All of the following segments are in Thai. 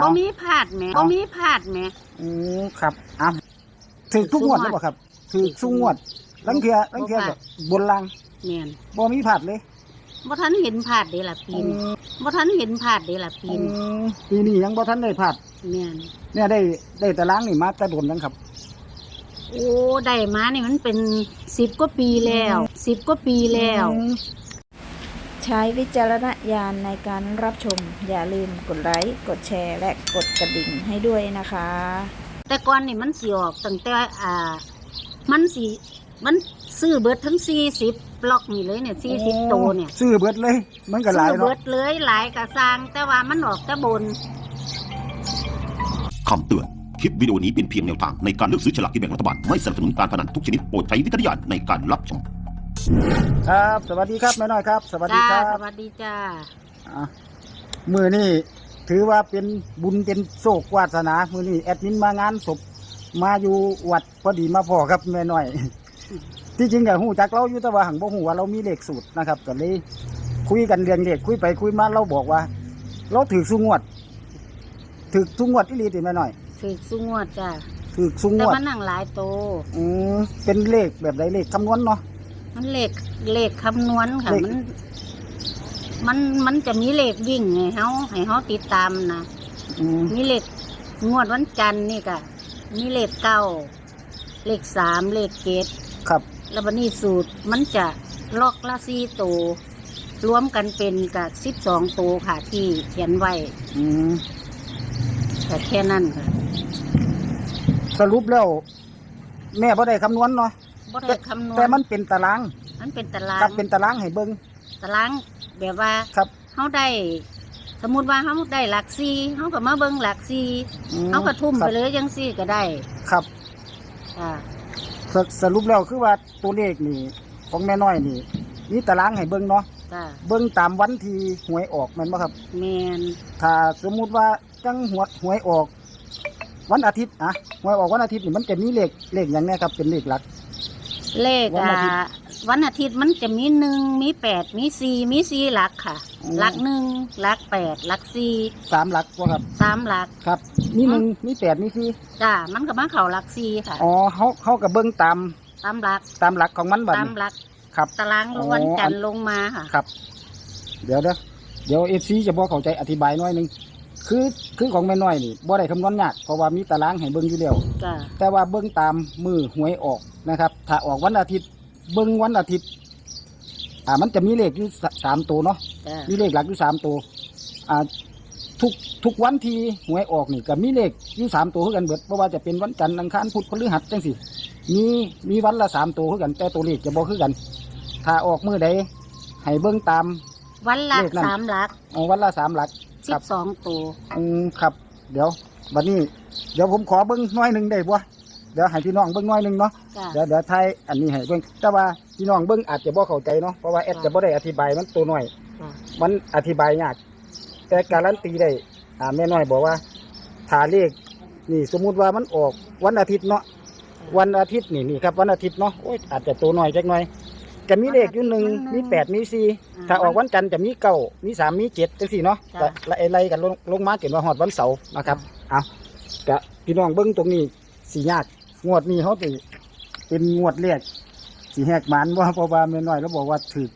บ่มีพลาดแหมบ่มีพลาดแหมอืมครับอะถือทุกงวดหรือเปล่าครับถือทุกงวดลังเทียลังเทียบ่พลาก็ดบนล่างแม่นบ่มีผัดเลยบ่ทันเห็นพลาดเด้ล่ะปีอืนี้มบ่ทันเห็นพลาดเด้ล่ะปีอืนี้มปีนี้ยังบ่ทันได้ผัดแม่นเนี่ยได้ได้ตารางนี่มาแต่โดนยังครับโอ้ได้มานี่มันเป็น10กว่าปีแล้ว10กว่าปีแล้วอืม ใช้วิจารณญาณในการรับชม อย่าลืมกดไลค์ กดแชร์ และกดกระดิ่งให้ด้วยนะคะ แต่ก่อนนี่มันสิออกตั้งแต่อ่า มันสิมันซื้อเบิดทั้ง40บล็อกนี่เลยเนี่ย40ตัวเนี่ย ซื้อเบิดเลย มันก็หลายซื้อเนาะเบิดเลยหลายกะสร้างแต่ว่ามันออกแต่บน คำเตือน คลิปวิดีโอนี้เป็นเพียงแนวทางในการเลือกซื้อฉลากกินแบ่งรัฐบาล ไม่สนับสนุนการพนันทุกชนิดโปรดใช้วิจารณญาณในการรับชม ครับ สวัสดีครับแม่น้อยครับ สวัสดีจ้าครัสบวัสดีจ้าอะมือนี่ถือว่าเป็นบุญเป็นโศกวาสนา มือนี่แอดมินมางานศพมาอยู่วัดพอดีมาพอครับแม่น้อย ที่จริงกับหูจักเราอยู่แต่ว่าหังบ่หูว่าเรามีเลขสูตรนะครับก็เลยคุยกันเรียงเลขคุยไปคุยมาเราบอกว่า เราถือสุงวดถือสุงวดอีหลีติแม่น้อยถือสุงวดจ้าถือสุงแต่วดมันนั่งหลายโตอืมเป็นเลขแบบใดเลขคำนวณเนาะ มันเลขเลขคำนวณค่ะ เลข มัน มันมันจะมีเลขวิ่งให้เฮาให้เฮาติดตามนะอืมมีเลขงวดวันจันทร์นี่ก็มีเลขเก้าเลขสามเลขเกตครับ แล้ววันนี้สูตรมันจะล็อกละสี่ตัวรวมกันเป็นกับสิบสองตัวค่ะ ที่เขียนไว้อืมแต่แค่นั้นค่ะ สรุปแล้ว แม่บ่ได้คำนวณเนาะ บ่ได้คำนวณแต่มันเป็นตารางมันเป็นตารางครับเป็นตารางให้เบิ่งตารางแบบว่าครับเขาได้สมมุติว่าเขาได้หลักซีเขาก็มาเบิ่งหลักซีอืเขาก็ทุ่มครัไปบเลยจังซี่ก็ได้ ครับอ่าสสรุปแล้วคือว่าตัวเลขนี่ ของแม่น้อยนี่มีตารางให้เบิ่งเนาะจ้าเบิ่งตามวันที่หวยออกแม่นบ่ครับแมนถ้าสมมุติว่าจังหวยหวยออก วันอาทิตย์อะหวยออกวันอาทิตย์นี่มันจะมีเลขเลขอย่างแนี้ครับเป็นเลขหลัก เลขวันอ่าอาทิตย์วันอาทิตย์มันจะมีหนึ่งมีแปดมีสี่มีสี่หลักค่ะ อืม หลักหนึ่งหลักแปดหลักสี่สามหลักบ่ครับสามหลักครับ มีหนึ่งมีแปดมีสี่จ้ามันก็มาเข่าหลักสี่ค่ะ อ๋อเขาเขาก็เบิ่งตามตามหลักตามหลักของมันบัดตามนี้หลักครับ ตารางอ๋อวันจันทร์ลงมาค่ะ ครับ เดี๋ยวเด้อเดี๋ยวเอฟซีจะบอกเข้าใจอธิบายหน่อยหนึง คือคือของแม่น้อยนี่บ่ได้คำนวณยากเพราะว่ามีตารางให้เบิ่งอยู่แล้วจ้าแต่ว่าเบิ่งตามมือหวยออกนะครับ ถ้าออกวันอาทิตย์ เบิ่งวันอาทิตย์ อ่ามันจะมีเลขอยู่สสามตัวเนาะจ้ามีเลขหลักอยู่สามตัวอ่าทุกทุกวันที่หวยออกนี่ก็มีเลขอยู่สามตัวคือกันเบิดเพราะว่าจะเป็นวันจันทร์อังคารพุธพฤหัสจังสิมีมีวันละสามตัวคือกัน แต่ตัวเลขจะบอกคือกัน ถ้าออกมือใดให้เบิ่งตาม วันละเลขนั้น สามหลัก เอาวันละสามหลัก สิครับ บสองตัวอืมครับ เดี๋ยวบัดนี้ เดี๋ยวผมขอเบิ้งหน้อยหนึ่งได้บ่เดี๋ยวให้พี่น้องเบิ้งหน้อยหนึ่งเนาะจ้าเดี๋ยวเดี๋ยวไทยอันนี้ให้เบิ้งแต่ว่าพี่น้องเบิ้งอาจจะบ่เข้าใจเนาะเพราะว่าแอดค่ะจะบ่ได้อธิบายมันตัวน้อยจ้ามันอธิบายยากแต่การันตีได้อ่าแม่น้อยบอกว่าถ้าเลขนี่สมมุติว่ามันออกวันอาทิตย์เนาะวันอาทิตย์นี่นี่ครับวันอาทิตย์เนาะโอ้ยอาจจะตัวน้อยจักหน่อย จะมีเลขอยู่หนึ่งมีแปดมีสี่ถ้าออกวันจันทร์จะมีเก้ามีสามมีเจ็ดจังสี่เนาะก็ไล่ไล่กันลงลงมาเกิดว่าหอดวันเสาร์นะครับเอากะพี่น้องเบิ้งตรงนี้สียากงวดนี้เขาติเป็นงวดแรกสีแหกหมันว่าเพราะว่าแม่น้อยแล้วบอกว่าถือ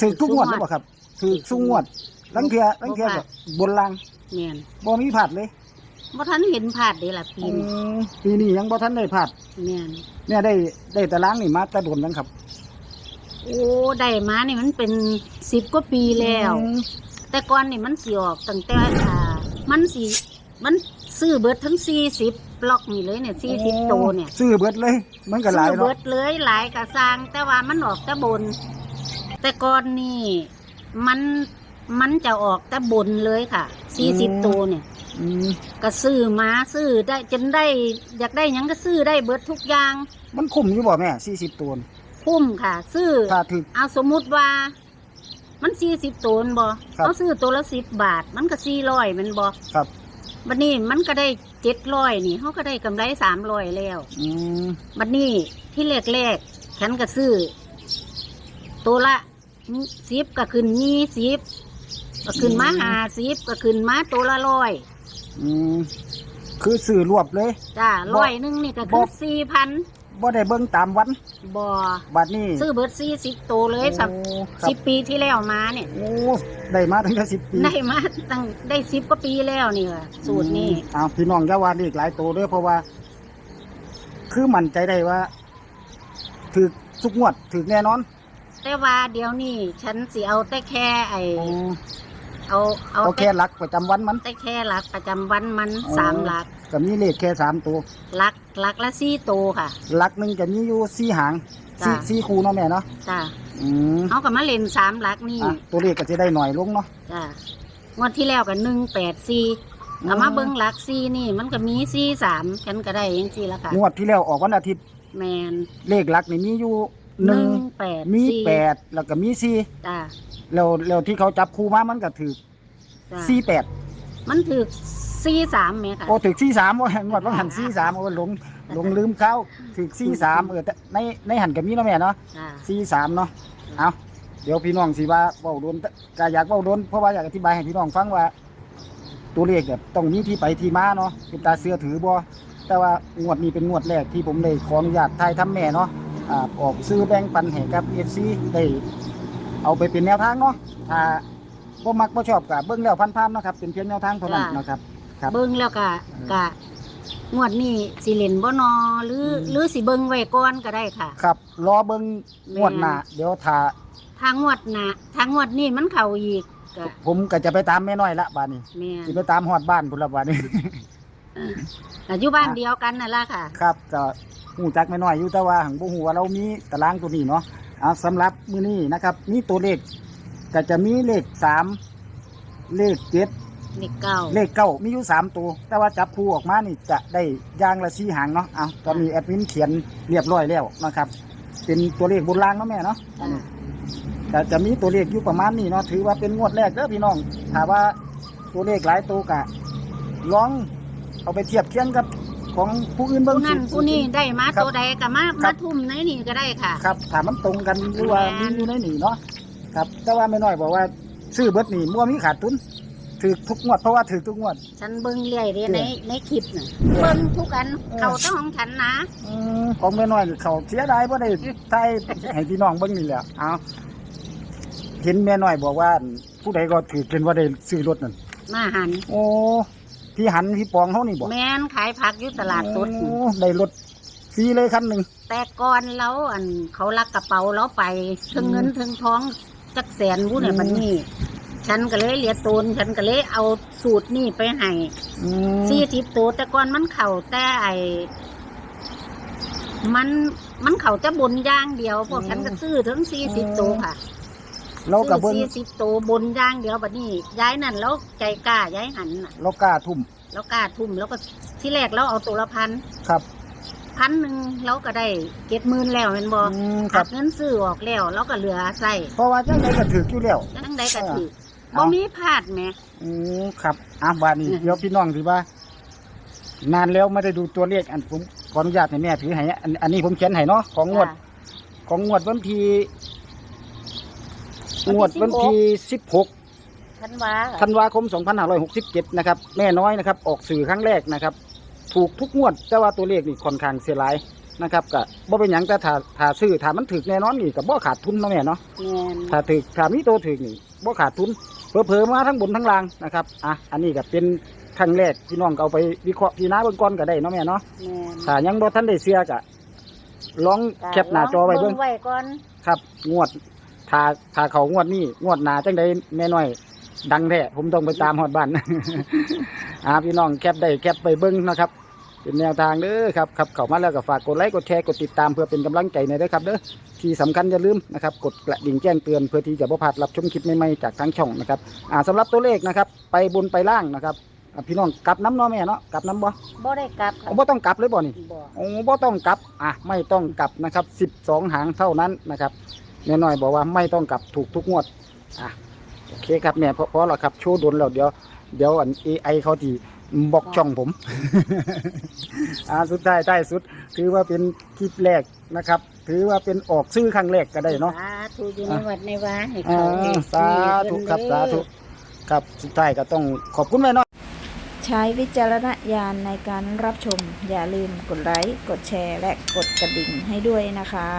ถือทุกงวดแล้วบ่ครับถือทุกงวดลังเทียลังเทียก็บนล่างแมนบ่มีผัดเลยบ่ทันเห็นพลาดเด้ล่ะปีอืนี้มปีนี้ยังบ่ทันได้ผัดแมนเนี่ยได้ได้ตารางนี่มาแต่โดนยังครับ โอ้ได้มานี่มันเป็นสิบกว่าปีแล้วอืมแต่ก่อนนี่มันสิออกตั้งแต่อ่ามันสิมันซื้อเบิดทั้งสี่สิบล็อกนี่เลยเนี่ยสี่สิบตัวเนี่ยซื้อเบิดเลย มันก็หลายซื้อเนาะเบิดเลยหลายกะสร้างแต่ว่ามันออกแต่บน แต่ก่อนนี่มันมันจะออกแต่บนเลยค่ะสี่สิบตัวเนี่ย อืมก็ซื้อมาซื้อได้จนได้ อยากได้หยังก็ซื้อได้เบิดทุกอย่าง มันคุ้มอยู่บ่แม่40ตัวนี่ คุ้มค่ะ ซื้อถ้าถึกเอาสมมุติว่า มันสี่สิบตัวนั่นบ่ครับ เขาซื้อตัวละสิบบาท มันก็สี่ร้อยมันบ่ครับ บัดนี้มันก็ได้เจ็ดร้อยนี่เขาก็ได้กำไรสามร้อยแล้ว อืม บัดนี้ที่แรกแรกๆฉันก็ซื้อตัวละสิบก็ขึ้นยี่สิบก็ขึ้นมาหาสิบก็ขึ้นมาตัวละร้อยอืม คือสื่อรวบเลย จ้าบ่ร้อยหนึงนี่ก็บ่คือสี่พัน บ่ได้เบิ่งตามวันบ่ บัดนี้ซื้อเบิดสี่สิบตัวเลยสักโอ้ครับสิบปีที่แล้วมาเนี่ยโอ้ได้มาตั้งแต่สิบปีได้มาตั้งได้สิบกว่าปีแล้วนี่ค่ะสูตรนี้อืมอ้าวพี่น้องอย่าว่าเลขหลายตัวเด้อเพราะว่า คือมั่นใจได้ว่าถือทุกงวดถือแน่นอนแต่ว่าเดี๋ยวนี้ฉันสิเอาแต่แค่ไอโอ้ เอาเอาเอาแต่แค่หลักประจำวันมัน แต่แค่หลักประจำวันมันอ๋อ สามหลักก็มีเลขแค่สามตัวหลักหลักละสี่ตัวค่ะ หลักหนึ่งจะมีอยู่สี่หางสี่จ้ะ สี่คู่เนาะแม่เนาะจ้าอืมเอากับมาเล่นสามหลักนี่อะตัวเลขก็จะได้หน่อยลงเนาะจ้างวดที่แล้วกับหนึ่งแปดสี่เอามาเบิ้งหลักสี่นี่ มันก็มีสี่สามฉันก็ได้ยังสี่ละค่ะ งวดที่แล้วออกวันอาทิตย์แมนเลขหลักนี่มีอยู่หนึ่งแปดมีสี่แปดแล้วก็มีสี่จ้า แล้วแล้วที่เขาจับคู่มามันก็ถือจ้าสี่แปดมันถือสี่สามไหมค่ะโอ้ถือสี่สามว่างวดว่าหันสี่สามโอ้หลงหลงลืมเขาถือสี่สามเออแต่ในในหันกับมีเนาะแม่เนาะจ้าสี่สามเนาะเอาเดี๋ยวพี่น้องสิว่าเว้าโดนก็อยากเว้าโดนเพราะว่าอยากอธิบายให้พี่น้องฟังว่า ตัวเลขเนี่ยต้องมีที่ไปที่มาเนาะเป็นตาเสือถือบ่แต่ว่างวดนี้เป็นงวดแรกที่ผมได้ขออนุญาตทายทำแม่เนาะอ่าออกซื้อแบ่งปันให้กับ FC ได้ เอาไปเป็นแนวทางเนาะถ้าบ่มักบ่ชอบก็เบิ่งแล้วผ่านๆเนาะครับเป็นเพียงแนวทางเท่านั้นนะครับ ครับ เบิ้งแล้วก็เออก็ งวดนี้สิเล่นบ่นอหรืออืมหรือสิเบิ้งไว้ก่อนก็ได้ค่ะ ครับ รอเบิ่งงวดหน้าเดี๋ยวถ้าทางงวดหนะทางงวดนี้มันเข้าอีกก็ผมก็จะไปตามแม่น้อยละบาดนี้แม่นสิไปตามฮอดบ้านพุ่นละบาดนี้ ก็อยู่บ้านเดียวกันนั่นล่ะค่ะ ครับก็หูจักไม่น้อยอยู่แต่ว่าหังบ่ฮู้ว่าเรามีตารางตัวนี้เนาะ เอาสำหรับมื้อนี้นะครับมีตัวเลขก็จะมีเลขสามเลขเจ็ดเด็กเก่าเลขเก้ามีอยู่สามตัว แต่ว่าจับคู่ออกมานี่จะได้อย่างละสี่หางเนาะเอาตอนนี้แอดมินเขียนเรียบร้อยแล้วนะครับ เป็นตัวเลขบนรางเนาะแม่เนาะอันนี้ก็จะมีตัวเลขอยู่ประมาณนี้เนาะถือว่าเป็นงวดแรกเด้อพี่น้องถ้าว่าตัวเลขหลายตัวกะลองเอาไปเทียบเคียงกับ ของผู้อื่นเบิ่งผู้นั่นสิ ผู้นี้ได้มาครับตัวใดก็มาครัมาบ ทุ่มในนี่ก็ได้ค่ะ ครับถามมันตรงกันหรือว่าแม่มีน อยู่ในหนีเนาะครับแต่ว่าไม่น้อยบอกว่าซื้อเบิดหนีมั่วมีขาดทุนถือทุกงวดเพราะว่าถือทุกงวด ฉันเบิ้งเรื่อยเด้เออในในคลิปน่ะเออเบิ้งทุกอันเออ เขาต้องของฉันนะอืมของไม่น้อยเขาเสียดายเพราะได้ไทยให้พี่น้องเบิ่งนี่แหละเอาเห็นแม่น้อยบอกว่า ผู้ใดก็ถือเป็นว่าได้ซื้อรถนั่นมาหันโอ้ พี่หันพี่ปองเขานี่บอกแม่นขายผักอยู่ตลาดสดโอ้ได้รถฟรีเลยคันหนึ่งแต่ก่อนเราอันเขาลักกระเป๋าเราไปถึงเงินถึงท้องจักแสนผู้เนี่ยอืมมันนี่ฉันก็เลยเหลียตูนฉันก็เลยเอาสูตรนี่ไปให้อืมสี่สิบตัวแต่ก่อนมันเข่าแต่ไอมันมันเข่าแต่บนอย่างเดียวพวกฉันก็ซื้อถึงสี่สิบตัวค่ะ เรากับเบิ้งสี่สิบตัวบนอย่างเดียวบัดนี้ย้ายนั่นแล้วใจกล้าย้ายหันน่ะเรากล้าทุ่มแล้วกล้าทุ่มแล้วก็ที่แรกเราเอาตัวละพันครับพันหนึ่งเราก็ได้เก็ดหมื่นแล้วเป็นบออืมคหัรับกเงินซื้อออกแล้วเราก็เหลือใส่เพราะว่าจังไดก็ถืออยู่แล้วจังใดก็ถือเอาบ่มีพลาดแหมอืมครับอะบานี้อือฮึเดี๋ยวพี่น้องถือว่า นานแล้วไม่ได้ดูตัวเลขอันผมขออนุญาตให้แม่ถือให้อันอันนี้ผมเขียนให้เนาะของงวด ของงวดวันที่ งวดวันที่สิบหกทันว่าธันวาคม 2567 นะครับ แม่น้อยนะครับ ออกสื่อครั้งแรกนะครับ ถูกทุกงวด แต่ว่าตัวเลขนี่ค่อนข้างเสียหลายนะครับก็บ่เป็นหยังแต่ถ้าถ้าซื้อถ้ามันถึกแน่นอนนี่ก็บ่ขาดทุนเนาะแม่เนาะ แม่นถ้าถึกถ้ามีตัวถึกนี่บ่ขาดทุนเผลอๆมาทั้งบนทั้งล่างนะครับ อะ อันนี้ก็เป็นครั้งแรกพี่น้องก็เอาไปวิเคราะห์พิจารณาเบิ่งก่อนก็ได้เนาะแม่เนาะ แม่นถ้ายังบ่ทันได้เชื่อก็ลองแคปหน้าจอไว้เบิ่งไว้ก่อน ครับ งวด ถ้าถ้าเขางวดนี้งวดหน้าจังไดแม่น้อย ดังแท้ผมต้องไปตามฮอดบ้านอ่าพี่น้องแคปได้แคปไปเบิ้งนะครับ เป็นแนวทางเด้อครับครับเข้ามาแล้วก็ฝากกดไลค์กดแชร์กดติดตามเพื่อเป็นกำลังใจในอยเด้อครับเด้อที่สำคัญอย่าลืมนะครับกดกระดิ่งแจ้งเตือนเพื่อที่จะบ่พลาดรับชมคลิปใหม่ๆจากทางช่องนะครับอ่าสำหรับตัวเลขนะครับไปบนไปล่างนะครับอ่าพี่น้องกลับน้ำเนาะแม่เนาะกลับน้ำบ่บ่ได้กลับค่ะโอ้บ่ต้องกลับเลยบ่นี่ บ่โอ้บ่ต้องกลับ อะ ไม่ต้องกลับนะครับ 12 หางเท่านั้นนะครับ แม่น้อยบอกว่าไม่ต้องกลับถูกทุกงวดอะโอเคครับแม่เพราะเพราะเราครับโชว์ดนแล้วเดี๋ยวเดี๋ยวอัน AI เขาทีบอกช่องผม อ่าสุดท้ายท้ายสุด ถือว่าเป็นคลิปแรกนะครับ ถือว่าเป็นออกซื้อครั้งแรกก็ได้เนาะสาธุอยู่ในวัดในวาให้อ่าเขาได้สาธุครับเด้อสาธุครับสุดท้ายก็ต้องขอบคุณแม่น้อย ใช้วิจารณญาณในการรับชม อย่าลืมกดไลค์กดแชร์ และกดกระดิ่งให้ด้วยนะคะ